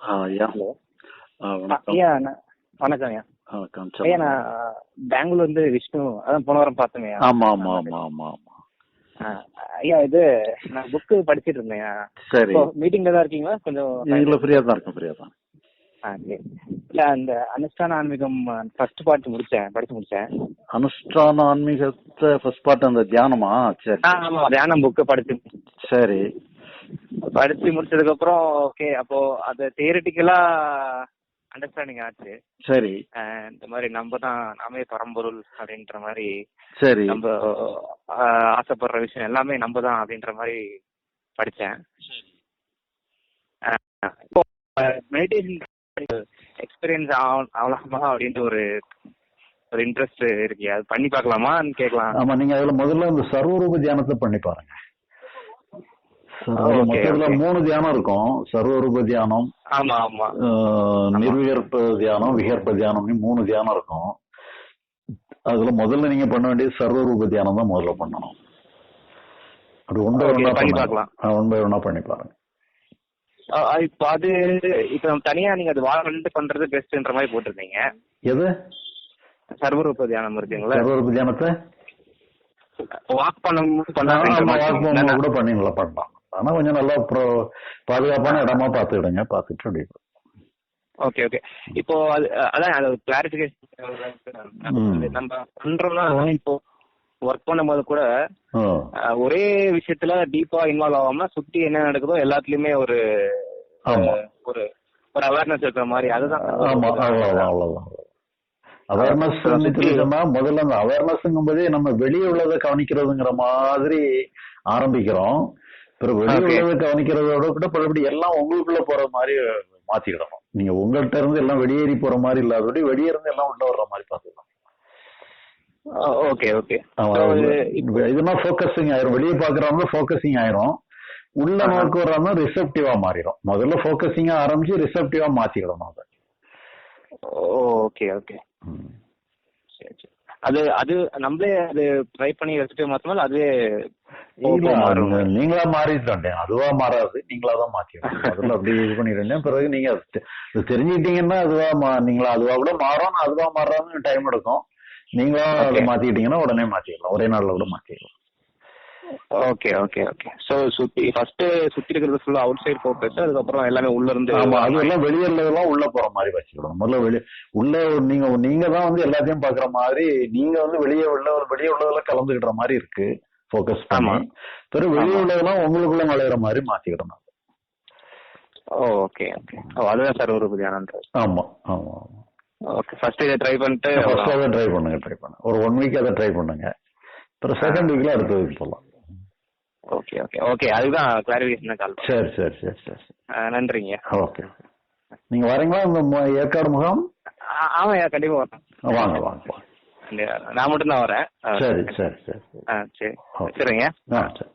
ஐயா. ஹலோ. வணக்கம். ஐயா வணக்கம் ஐயா. வணக்கம். ஐயா சொல்லுங்க. நான் பெங்களூர்ல இருந்து விஷ்ணு அதான் போன வாரம் பார்த்தேங்க ஐயா. ஆமா ஆமா ஆமா ஆமா ஐயா இது நான் புக்கு படிச்சிட்டு இருந்தேன். சரி. மீட்டிங்ல தான் இருக்கீங்களா? கொஞ்சம் ஃப்ரீயா தான் இருக்கும் ஃப்ரீயா தான். இல்ல அந்த அனுஷ்டான ஆன்மீகம் ஃபர்ஸ்ட் பார்ட் முடிச்சேன் படிச்சு முடிச்சேன். அனுஷ்டான ஆன்மீகத்தை ஃபர்ஸ்ட் பார்ட் அந்த தியானமா? சரி ஆ, ஆமா தியானம் புக்கு படிச்சு சரி. படிச்சு முடிச்சதுக்கு அப்புறம் ஓகே அப்போ அது தியரிட்டிக்கலா அண்டர்ஸ்டாண்டிங் ஆச்சு. சரி. இந்த மாதிரி நம்ம தான் நாமே பரம்பொருள் அப்படின்ற மாதிரி சரி. நம்ம ஆசைப்படுற விஷயம் எல்லாமே நம்ம தான் அப்படின்ற மாதிரி இப்போ மெடிடேஷன் எக்ஸ்பீரியன்ஸ் ஆகலாமா அப்படின்ட்டு ஒரு ஒரு இன்ட்ரெஸ்ட் இருக்கு. அது பண்ணி பார்க்கலாமான்னு கேட்கலாம். ஆமா நீங்க அதுல முதல்ல இந்த சர்வரூப தியானத்தை பண்ணி பாருங்க. மொத்தத்துல. மூணு தியானம் இருக்கும். சர்வரூப தியானம் ஆமா ஆமா. நிர்விகற்ப தியானம் விகற்ப தியானம்னு மூணு தியானம் இருக்கும். அதுல முதல்ல நீங்க பண்ண வேண்டியது சர்வரூப தியானம் தான் முதல்ல பண்ணணும். அது ஒன் பை ஒன்னா பண்ணி பார்க்கலாம். ஒன் பை ஒன்னா பண்ணி பாருங்க. இப்போ அது இப்போ தனியா நீங்க அது வாழ்ந்து பண்றது பெஸ்ட்ன்ற மாதிரி போட்டிருந்தீங்க. எது? சர்வரூப தியானம் இருக்குங்களா? சர்வரூப தியானத்தை? வாக் பண்ணும்போது ஆமா, walk போகும்போது பண்ண கூட பண்ணி நல்லா பண்ணலாம். ஆனா கொஞ்சம் நல்லா பாதுகாப்பான இடமா பார்த்துக்கிடுங்க பார்த்துட்டு அப்படி ஓகே ஓகே. இப்போ அது அதான் அது. கிளாரிபிகேஷன் நம்ம பண்றோம்னா இப்போ ஒர்க் பண்ணும்போது கூட ஒரே விஷயத்துல டீப்பா இன்வால்வ் ஆகாம சுத்தி என்ன நடக்குதோ எல்லாத்துலயுமே ஒரு ஒரு ஒரு அவேர்னஸ் இருக்கிற மாதிரி. அதுதான் ஆமா. அவ்வளவுதான் அவ்வளவுதான். அவேர்னஸ் சொன்னா முதல்ல அந்த அவேர்னஸ்ங்கும் போதே நம்ம வெளியே உள்ளதை கவனிக்கிறதுங்கிற மாதிரி ஆரம்பிக்கிறோம். பிறகு கவனிக்கிறதோட கூட பழையபடி எல்லாம் உங்களுக்குள்ள போற மாதிரி மாத்திக்கிடணும். நீங்க உங்கள்கிட்ட இருந்து எல்லாம் வெளியேறி போற மாதிரி இல்லாதபடி வெளியே இருந்து எல்லாம் உள்ள வர்ற மாதிரி பாத்துக்கணும் ஓகே ஓகே இதுனா ஃபோக்கஸிங் ஆயிரும்? வெளியே பாக்குறவங்க ஃபோக்கஸிங் ஆயிரும். உள்ள. நோக்கு வர்றவங்க ரிசப்டிவா மாறிடும் முதல்ல ஃபோக்கஸிங்கா ஆரம்பிச்சு ரிசப்டிவா மாத்திக்கிடணும் அதை. Okay okay. சரி சரி. அது அது நம்மளே அது ட்ரை பண்ணி வச்சுட்டு அதுவே மாறும். அது நீங்களா மாறிட்டேன் அதுவா மாறாது. நீங்களா தான் மாத்திக்கணும் முதல்ல அப்படி இது பண்ணிடுறேன் பிறகு நீங்க தெரிஞ்சுக்கிட்டீங்கன்னா அதுவா மா- நீங்களா அதுவா கூட மாறும். அதுவா மாறாம டைம் எடுக்கும். நீங்களா அதை. மாத்திக்கிட்டீங்கன்னா உடனே மாத்திக்கலாம் ஒரே நாள்ல கூட மாத்திக்கலாம் ஓகே ஓகே ஓகே சோ சுத்தி ஃபர்ஸ்ட் சுத்தி இருக்கிறது ஃபுல்லா அவுட் சைடு ஃபோக்கஸ் அதுக்கப்புறம் எல்லாமே உள்ள இருந்து ஆமா அது எல்லாம் வெளியேறதெல்லாம் உள்ள போற மாதிரி வச்சுக்கணும். முதல்ல வெளியே உள்ள நீங்க நீங்க தான் வந்து எல்லாத்தையும் பாக்குற மாதிரி நீங்க வந்து வெளியே உள்ள வெளியே உள்ளதெல்லாம் கலந்துக்கிற மாதிரி இருக்கு ஃபோக்கஸ் ஆமா. பிறகு வெளியே. உள்ளதெல்லாம் உங்களுக்குள்ள நுழையிற மாதிரி மாத்திக்கிடணும். ஓகே ஓகே ஓ அதுதான் சார் ஒரு தியானன்றது ஆமா ஆமா ஓகே ஃபர்ஸ்ட் இதை ட்ரை பண்ணிட்டு ஃபர்ஸ்ட் அதை ட்ரை பண்ணுங்க ட்ரை பண்ணுங்க. ஒரு ஒன் வீக் அதை ட்ரை பண்ணுங்க. அப்புறம் செகண்ட் வீக்ல அடுத்ததுக்கு போகலாம் ஓகே ஓகே ஓகே அதுதான் கிளாரிஃபிகேஷன் கால் சரி சரி சரி சரி நன்றிங்க. ஓகே நீங்க வரீங்களா? இந்த மு- ஏற்காடு முகாம்? ஆ- ஆமாய்யா கண்டிப்பா வரேன். வாங்க வாங்க நான் மட்டும் தான் வரேன் சரி சரி சரி சரி. ஆ சரி. சரிங்க ஆ சரி.